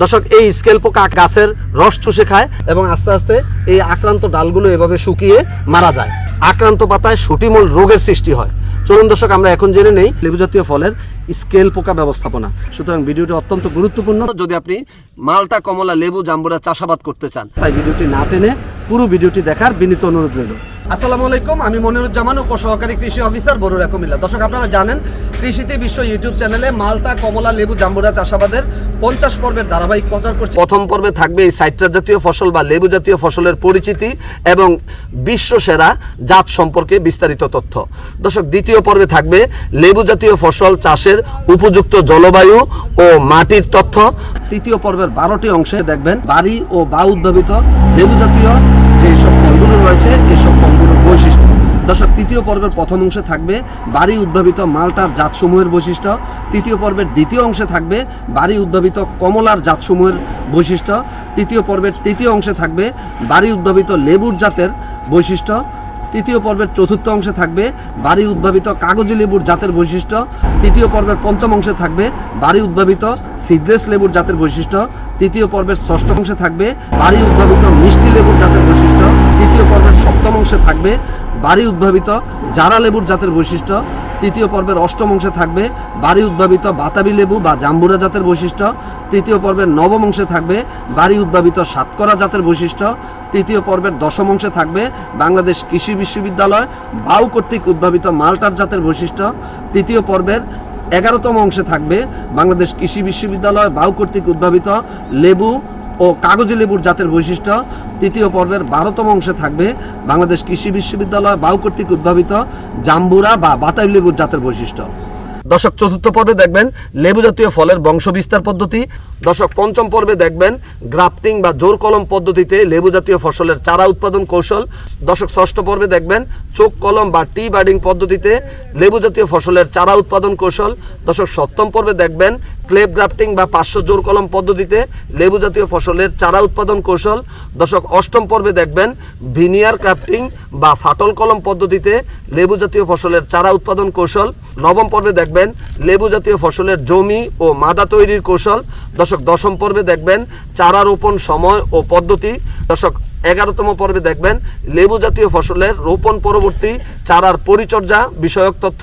দর্শক, এই স্কেল পোকা গাছের রস চুষে খায় এবং আস্তে আস্তে এই আক্রান্ত ডালগুলো এভাবে শুকিয়ে মারা যায়। আক্রান্ত পাতায় সুটিমূল রোগের সৃষ্টি হয়। চলুন দর্শক, আমরা এখন জেনে নেই লেবু জাতীয় ফলের স্কেল পোকা ব্যবস্থাপনা। সুতরাং ভিডিওটি অত্যন্ত গুরুত্বপূর্ণ। যদি আপনি মালটা, কমলা, লেবু, জাম্বুরা চাষাবাদ করতে চান, তাই ভিডিওটি না টেনে পুরো ভিডিওটি দেখার বিনীত অনুরোধ রইল। আসসালামু আলাইকুম, আমি মনিরুজ্জামান, উপসহকারী কৃষি অফিসার বরুরা কুমিল্লা। দর্শক, আপনারা জানেন, কৃষিতে বিশ্ব ইউটিউব চ্যানেলে মালটা, কমলা, লেবু, জাম্বুরা চাষাবাদের পঞ্চাশ পর্বের ধারাবাহিক প্রচার করছে। প্রথম পর্বে থাকবে এই সাইট্রাস জাতীয় ফসল বা লেবু জাতীয় ফসলের পরিচিতি এবং বিশ্ব সেরা জাত সম্পর্কে বিস্তারিত তথ্য। দর্শক, দ্বিতীয় পর্বে থাকবে লেবু জাতীয় ফসল চাষের উপযুক্ত জলবায়ু ও মাটির তথ্য। তৃতীয় পর্বের বারোটি অংশে দেখবেন বাড়ি ও বা উদ্ভাবিত লেবু জাতীয় যেসব ফলগুলো রয়েছে দর্শক, তৃতীয় পর্বের প্রথম অংশে থাকবে বাড়ি উদ্ভাবিত মালটার জাতসমূহের বৈশিষ্ট্য। তৃতীয় পর্বের দ্বিতীয় অংশে থাকবে বাড়ি উদ্ভাবিত কমলার জাতসমূহের বৈশিষ্ট্য। তৃতীয় পর্বের তৃতীয় অংশে থাকবে বাড়ি উদ্ভাবিত লেবুর জাতের বৈশিষ্ট্য। তৃতীয় পর্বের চতুর্থ অংশে থাকবে বাড়ি উদ্ভাবিত কাগজি লেবুর জাতের বৈশিষ্ট্য। তৃতীয় পর্বের পঞ্চম অংশে থাকবে বাড়ি উদ্ভাবিত সিডলেস লেবুর জাতের বৈশিষ্ট্য। তৃতীয় পর্বের ষষ্ঠ অংশে থাকবে বাড়ি উদ্ভাবিত মিষ্টি লেবুর জাতের বৈশিষ্ট্য। তৃতীয় পর্বের সপ্তম অংশে থাকবে বাড়ি উদ্ভাবিত জারা লেবুর জাতের বৈশিষ্ট্য। তৃতীয় পর্বের অষ্টম অংশে থাকবে বাড়ি উদ্ভাবিত বাতাবি লেবু বা জাম্বুরা জাতের বৈশিষ্ট্য। তৃতীয় পর্বের নবম অংশে থাকবে বাড়ি উদ্ভাবিত সাতকরা জাতের বৈশিষ্ট্য। তৃতীয় পর্বের দশম অংশে থাকবে বাংলাদেশ কৃষি বিশ্ববিদ্যালয় বাউ কর্তৃক উদ্ভাবিত মাল্টার জাতের বৈশিষ্ট্য। তৃতীয় পর্বের এগারোতম অংশে থাকবে বাংলাদেশ কৃষি বিশ্ববিদ্যালয় বাউ কর্তৃক উদ্ভাবিত লেবু ও কাগজি লেবুর জাতের বৈশিষ্ট্য তৃতীয় পর্বের বারোতম অংশে থাকবে বাংলাদেশ কৃষি বিশ্ববিদ্যালয় বাউ কর্তৃক উদ্ভাবিত জাম্বুরা বা বাতাবি লেবুর জাতের বৈশিষ্ট্য। দশক চতুর্থ পর্বে দেখবেন লেবু জাতীয় ফলের বংশ বিস্তার পদ্ধতি। দশক পঞ্চম পর্বে দেখবেন গ্রাফটিং বা জোর কলম পদ্ধতিতে লেবু জাতীয় ফসলের চারা উৎপাদন কৌশল। দশক ষষ্ঠ পর্বে দেখবেন চোখ কলম বা টি বার্ডিং পদ্ধতিতে লেবু জাতীয় ফসলের চারা উৎপাদন কৌশল। দশক সপ্তম পর্বে দেখবেন ক্লেপ গ্রাফটিং বা পাঁচশো জোর কলম পদ্ধতিতে লেবু জাতীয় ফসলের চারা উৎপাদন কৌশল। দশক অষ্টম পর্বে দেখবেন ভিনিয়ার ক্রাফটিং বা ফাটল কলম পদ্ধতিতে লেবু জাতীয় ফসলের চারা উৎপাদন কৌশল। নবম পর্বে দেখবেন লেবু জাতীয় ফসলের জমি ও মাদা তৈরির কৌশল। দশক দশম পর্বে দেখবেন চারা রোপণ সময় ও পদ্ধতি। দশক এগারোতম পর্বে দেখবেন লেবু জাতীয় ফসলের রোপণ পরবর্তী চারার পরিচর্যা বিষয়ক তথ্য।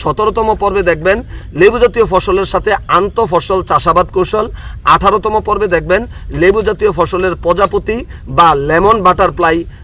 সতেরোতম পর্বে দেখবেন লেবু জাতীয় ফসলের সাথে আন্ত ফসল চাষাবাদ কৌশল। আঠারোতম পর্বে দেখবেন লেবু জাতীয় ফসলের প্রজাপতি বা লেমন বাটারফ্লাই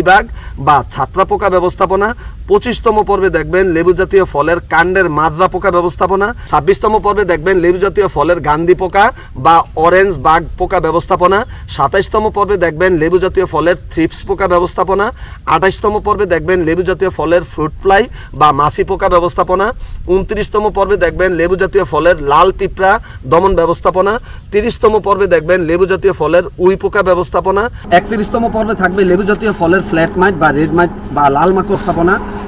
মিলিবাগ বা ছাত্রাপোকা ব্যবস্থাপনা পঁচিশতম পর্বে দেখবেন লেবু জাতীয় ফলের কাণ্ডের মাজরা পোকা ব্যবস্থাপনা, ছাব্বিশতম পর্বে দেখবেন লেবু জাতীয় ফলের গান্ধী পোকা বা অরেঞ্জ বাগ পোকা ব্যবস্থাপনা, সাতাইশতম পর্বে দেখবেন লেবু জাতীয় ফলের থ্রিপস পোকা ব্যবস্থাপনা আঠাইশতম পর্বে দেখবেন লেবু জাতীয় ফলের ফ্রুট ফ্লাই বা মাছি পোকা ব্যবস্থাপনা, উনত্রিশতম পর্বে দেখবেন লেবু জাতীয় ফলের লাল পিঁপড়া দমন ব্যবস্থাপনা, তিরিশতম পর্বে দেখবেন লেবু জাতীয় ফলের উই পোকা ব্যবস্থাপনা, একত্রিশতম পর্বে থাকবে লেবু জাতীয় ফলের ফ্ল্যাট মাইট বা রেড মাইট বা লাল মাকড় স্থাপনা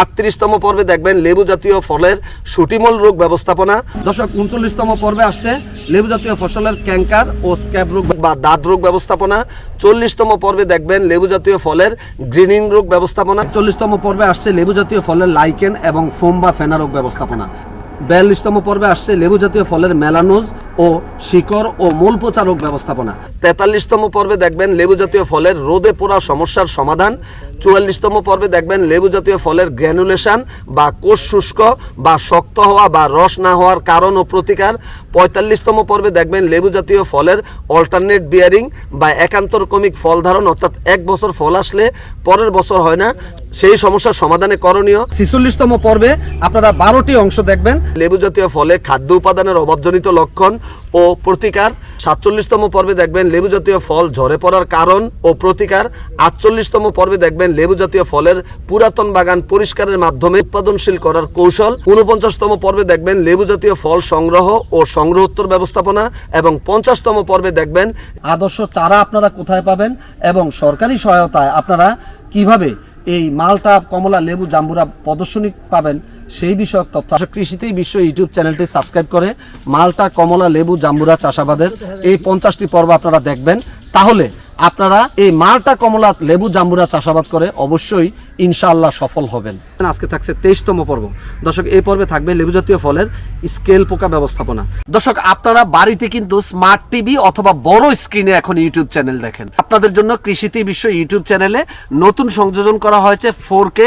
আটত্রিশতম পর্বে দেখবেন লেবু জাতীয় ফলের সুটিমল রোগ ব্যবস্থাপনা। দর্শক উনচল্লিশতম পর্বে আসছে লেবু জাতীয় ফসলের ক্যাঙ্কার ও স্ক্যাব রোগ বা দাঁত রোগ ব্যবস্থাপনা। চল্লিশতম পর্বে দেখবেন লেবু জাতীয় ফলের গ্রিনিং রোগ ব্যবস্থাপনা। চল্লিশতম পর্বে আসছে লেবু জাতীয় ফলের লাইকেন এবং ফোম বা ফেনা রোগ ব্যবস্থাপনা। বিয়াল্লিশতম পর্বে আসছে লেবু জাতীয় ফলের মেলানোজ ও শিকড় ও মূল পচা রোগ ব্যবস্থাপনা। তেতাল্লিশতম পর্বে দেখবেন লেবু জাতীয় ফলের রোদে পোড়া সমস্যার সমাধান। চুয়াল্লিশতম পর্বে দেখবেন লেবু জাতীয় ফলের গ্র্যানুলেশন বা কোষ শুষ্ক বা শক্ত হওয়া বা রস না হওয়ার কারণ ও প্রতিকার। পঁয়তাল্লিশতম পর্বে দেখবেন লেবু জাতীয় ফলের অল্টারনেট বিয়ারিং বা একান্তর কমিক ফল ধারণ, অর্থাৎ এক বছর ফল আসলে পরের বছর হয় না। সেই সমস্যার সমাধানে করণীয়। ছিচল্লিশতম পর্বে আপনারা বারোটি অংশ দেখবেন। লেবু জাতীয় ফলে খাদ্য উপাদানের অভাবজনিত লক্ষণ ও প্রতিকার। সাতচল্লিশতম পর্বে দেখবেন লেবু জাতীয় ফল ঝরে পড়ার কারণ ও প্রতিকার। আটচল্লিশতম পর্বে দেখবেন লেবু জাতীয় ফলের পুরাতন বাগান পরিষ্কারের মাধ্যমে উৎপাদনশীল করার কৌশল। উনপঞ্চাশতম পর্বে দেখবেন লেবু জাতীয় ফল সংগ্রহ ও সংগ্রহোত্তর ব্যবস্থাপনা এবং পঞ্চাশতম পর্বে দেখবেন আদর্শ চারা আপনারা কোথায় পাবেন এবং সরকারি সহায়তায় আপনারা কীভাবে এই মালটা কমলা লেবু জাম্বুরা প্রদর্শনী পাবেন সেই বিষয়ক তথ্য। কৃষিতেই বিশ্ব ইউটিউব চ্যানেলটি সাবস্ক্রাইব করে মালটা, কমলা, লেবু, জাম্বুরা চাষাবাদের এই পঞ্চাশটি পর্ব আপনারা দেখবেন। তাহলে আপনারা এই মালটা, কমলা, লেবু, জাম্বুরা চাষাবাদ করে অবশ্যই ইনশাআল্লাহ সফল হবেন। আজকে থাকছে তেইশতম পর্ব। দর্শক, এই পর্বে থাকবে লেবু জাতীয় ফলের স্কেল পোকা ব্যবস্থাপনা। দর্শক, আপনারা বাড়িতে কিন্তু স্মার্ট টিভি অথবা বড় স্ক্রিনে এখন ইউটিউব চ্যানেল দেখেন। আপনাদের জন্য কৃষিতে বিশ্ব ইউটিউব চ্যানেলে নতুন সংযোজন করা হয়েছে ফোর কে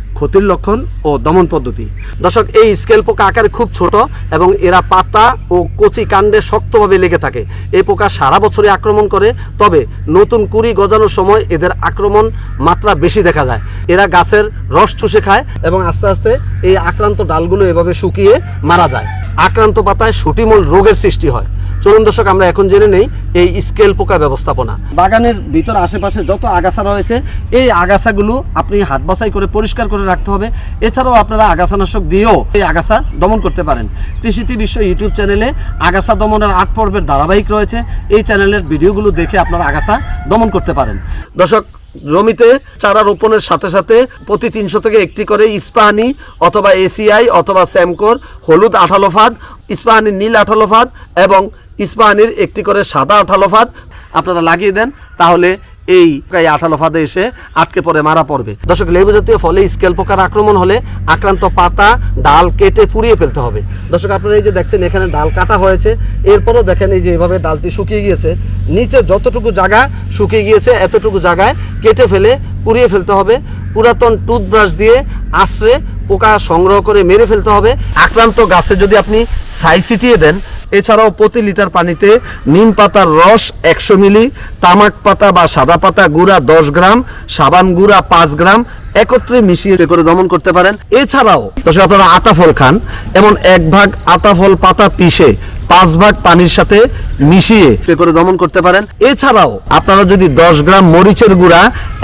ক্ষতির লক্ষণ ও দমন পদ্ধতি। দর্শক, এই স্কেল পোকা আকারে খুব ছোট এবং এরা পাতা ও কচি কাণ্ডে শক্তভাবে লেগে থাকে। এই পোকা সারা বছরে আক্রমণ করে, তবে নতুন কুড়ি গজানোর সময় এদের আক্রমণ মাত্রা বেশি দেখা যায়। এরা গাছের রস চুষে খায় এবং আস্তে আস্তে এই আক্রান্ত ডালগুলো এভাবে শুকিয়ে মারা যায়। আক্রান্ত পাতায় সুটিমল রোগের সৃষ্টি হয়। চলুন দর্শক আমরা এখন জেনে নেই এই স্কেল পোকা ব্যবস্থাপনা। বাগানের ভিতর আশেপাশে যত আগাছা রয়েছে এই আগাছাগুলো আপনি হাত বাছাই করে পরিষ্কার করে রাখতে হবে। এছাড়াও আপনারা আগাছানাশক দিয়েও এই আগাছা দমন করতে পারেন। কৃষিতে বিশ্ব ইউটিউব চ্যানেলে আগাছা দমনের আট পর্বের ধারাবাহিক রয়েছে। এই চ্যানেলের ভিডিওগুলো দেখে আপনারা আগাছা দমন করতে পারেন। দর্শক জমিতে চারা রোপণের সাথে সাথে প্রতি তিনশো থেকে একটি করে ইস্পাহানি অথবা এসিআই অথবা স্যামকোর হলুদ আঠালো ফাঁদ ইস্পাহানির নীল আঠালো ফাঁদ এবং ইস্পাহানির একটি করে সাদা আঠালো ফাঁদ আপনারা লাগিয়ে দেন, তাহলে এই এই আঠালো ফাঁদে এসে আটকে পড়ে, মারা পড়বে। দর্শক লেবু জাতীয় ফলে স্কেল পোকার আক্রমণ হলে আক্রান্ত পাতা, ডাল কেটে পুড়িয়ে ফেলতে হবে। দর্শক, আপনারা এই যে দেখছেন, এখানে ডাল কাটা হয়েছে। এরপরও দেখেন এই যে এভাবে ডালটি শুকিয়ে গিয়েছে। নিচে যতটুকু জায়গা শুকিয়ে গিয়েছে, এতটুকু জায়গায় কেটে ফেলে পুড়িয়ে ফেলতে হবে। পুরাতন টুথব্রাশ দিয়ে আশ্রে পোকা সংগ্রহ করে মেরে ফেলতে হবে। আক্রান্ত গাছে যদি আপনি ছাই ছিটিয়ে দেন এছাড়াও প্রতি লিটার পানিতে নিম পাতার রস একশো মিলি, তামাক পাতা বা সাদা পাতা গুঁড়া দশ গ্রাম, সাবান গুঁড়া পাঁচ গ্রাম একত্রে মিশিয়ে করে দমন করতে পারেন। এছাড়াও, দর্শক আপনারা আতা ফল খান, এমন এক ভাগ আতা ফল পাতা পিষে পাঁচ ভাগ পানির সাথে মিশিয়ে করে দমন করতে পারেন। এছাড়াও, আপনারা যদি দশ গ্রাম মরিচের গুঁড়া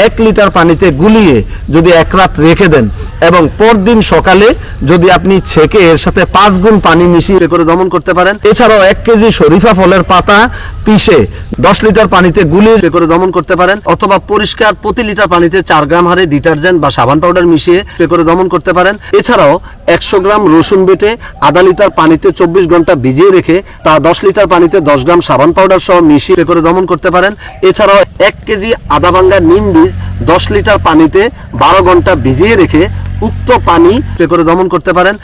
এক লিটার পানিতে গুলিয়ে যদি এক রাত রেখে দেন এবং পরদিন সকালে যদি আপনি ছেঁকে এর সাথে পাঁচ গুণ পানি মিশিয়ে করে দমন করতে পারেন। এছাড়াও এক কেজি শরীফা ফলের পাতা পিষে দশ লিটার পানিতে গুলিয়ে করে দমন করতে পারেন অথবা পরিষ্কার প্রতি লিটার পানিতে চার গ্রাম হারে ডিটারজেন্ট বা সাবান পাউডার মিশিয়ে স্প্রে করে দমন করতে পারেন। এছাড়াও একশো গ্রাম রসুন বেটে আধা লিটার পানিতে চব্বিশ ঘণ্টা ভিজিয়ে রেখে তা দশ লিটার পানিতে দশ গ্রাম সাবান পাউডার সহ মিশিয়ে করে দমন করতে পারেন। এছাড়াও এক কেজি আদা ভাঙ্গা নিম বীজ দশ লিটার পানিতে বারো ঘণ্টা ভিজিয়ে রেখে উক্ত পানি স্প্রে করে দমন করতে পারেন।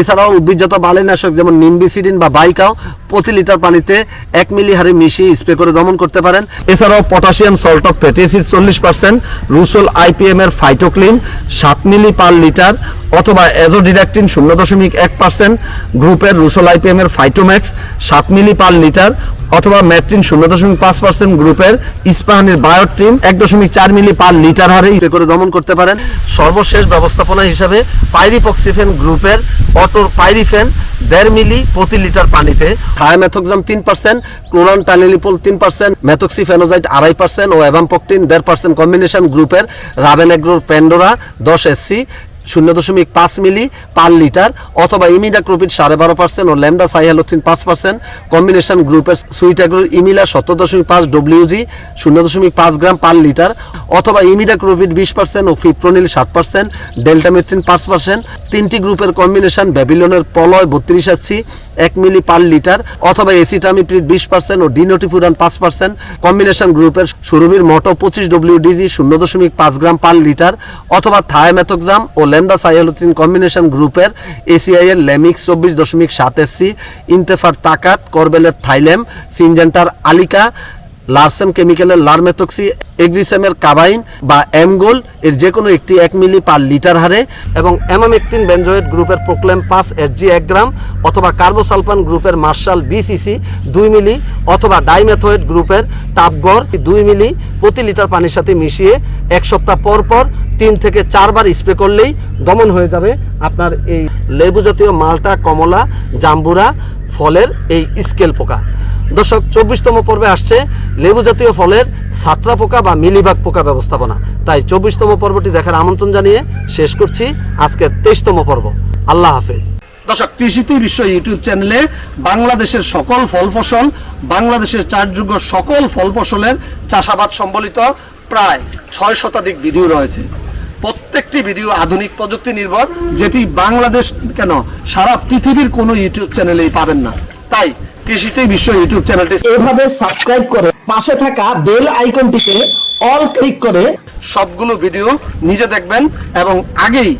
এছাড়াও উদ্ভিদজাত বালিনাশক যেমন নিম্বিসিডিন বা বাইকাও প্রতি লিটার পানিতে এক মিলি হারে মিশিয়ে স্প্রে করে দমন করতে পারেন। এছাড়াও potassium salt of fatty acid চল্লিশ পার্সেন্ট রুসোল আইপিএম এর ফাইটোক্লিন সাত মিলি পার লিটার অথবা এজোডিডাক্টিন শূন্য দশমিক এক পার্সেন্ট, গ্রুপের রুসোল আইপিএম এর ফাইটোম্যাক্স সাত মিলি পার লিটার, অথবা ম্যাট্রিন শূন্য দশমিক পাঁচ পার্সেন্ট, গ্রুপের ইস্পাহানির বায়োট্রিন এক দশমিক চার মিলি পার লিটার হারে করে দমন করতে পারেন। সর্বশেষ ব্যবস্থাপনা হিসাবে পাইরিপক্সিফেন গ্রুপের অটোর পাইরিফেন দেড় মিলি প্রতি লিটার পানিতে, থায়ামেথক্সাম তিন পার্সেন্ট, ক্লোরান টানিলিপোল তিন পার্সেন্ট, মেথক্সিফেনোজাইট আড়াই পার্সেন্ট ও অ্যাভামপকটিন দেড় পার্সেন্ট কম্বিনেশন গ্রুপের রাবেনেগ্রোর প্যান্ডোরা দশ এসসি শূন্য দশমিক পাঁচ মিলি পার লিটার অথবা ইমিডাক্রোপিড সাড়ে বারো পার্সেন্ট ও ল্যামডা সাইহালোথিন পাঁচ পার্সেন্ট। কম্বিনেশন গ্রুপের সুইট অ্যাগ্রোর ইমিলা সত্তর দশমিক পাঁচ ডব্লিউজি শূন্য দশমিক পাঁচ গ্রাম পার লিটার অথবা ইমিডাক্রোপিড বিশ পার্সেন্ট ও ফিপ্রোনিল সাত পার্সেন্ট ডেল্টামেট্রিন পাঁচ পার্সেন্ট। তিনটি গ্রুপের কম্বিনেশন ব্যাবিলনের পলয় বত্রিশ আসছি এক মিলি পার লিটার অথবা এসিটামিপ্রিড বিশ পার্সেন্ট ও ডিনোটিফুরান পাঁচ পার্সেন্ট। কম্বিনেশন গ্রুপের সুরভির মটো পঁচিশ ডব্লিউডিজি শূন্য দশমিক পাঁচ গ্রাম পার লিটার অথবা থায়ামেথোক্সাম ও ল্যামডা সাইহলোথিন কম্বিনেশন গ্রুপের এসিআই এর ল্যামিক্স চব্বিশ দশমিক সাত এসসি ইন্তেফার তাকাত, করবেলের থাইলেম, সিনজেন্টার আলিকা লার্সেন কেমিক্যালের লার্মেথক্সি, এগ্রিসেমের কাবাইন বা এমগোল এর যে কোনো একটি এক মিলি পার লিটার হারে এবং অ্যামামেকটিন বেঞ্জয়েড গ্রুপের প্রোক্লেম পাঁচ এসজি এক গ্রাম অথবা কার্বোসালফান গ্রুপের মার্শাল বিসিসি দুই মিলি অথবা ডাইমেথয়েড গ্রুপের টাপগড় দুই মিলি প্রতি লিটার পানির সাথে মিশিয়ে এক সপ্তাহ পর পর তিন থেকে চারবার স্প্রে করলেই দমন হয়ে যাবে আপনার এই লেবু জাতীয় মালটা, কমলা, জাম্বুরা, ফলের এই স্কেল পোকা। দর্শক, চব্বিশতম পর্বে আসছে লেবু জাতীয় ফলের সাতরা পোকা বা মিলিবাগ পোকা ব্যবস্থাপনা। তাই চব্বিশতম পর্বটি দেখার আমন্ত্রণ জানিয়ে শেষ করছি আজকের তেইশতম পর্ব। আল্লাহ হাফেজ। দর্শক, কৃষিতে বিশ্ব ইউটিউব চ্যানেলে বাংলাদেশের সকল ফল ফসল, বাংলাদেশের চারযোগ্য সকল ফল ফসলের চাষাবাদ সম্বলিত প্রায় ছয় শতাধিক ভিডিও রয়েছে। প্রত্যেকটি ভিডিও আধুনিক প্রযুক্তি নির্ভর, যেটি বাংলাদেশ কেন সারা পৃথিবীর কোনো ইউটিউব চ্যানেলেই পাবেন না। তাই কৃষিতেই বিশ্ব ইউটিউব চ্যানেলটি এভাবে সাবস্ক্রাইব করে পাশে থাকা বেল আইকনটিতে অল ক্লিক করে সবগুলো ভিডিও নিজে দেখবেন এবং আগেই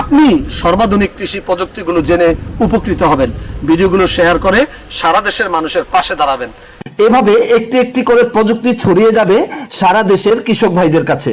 আপনি সর্বাধুনিক কৃষি প্রযুক্তিগুলো জেনে উপকৃত হবেন। ভিডিওগুলো শেয়ার করে সারা দেশের মানুষের পাশে দাঁড়াবেন। এভাবে একটি একটি করে প্রযুক্তি ছড়িয়ে যাবে সারা দেশের কৃষক ভাইদের কাছে।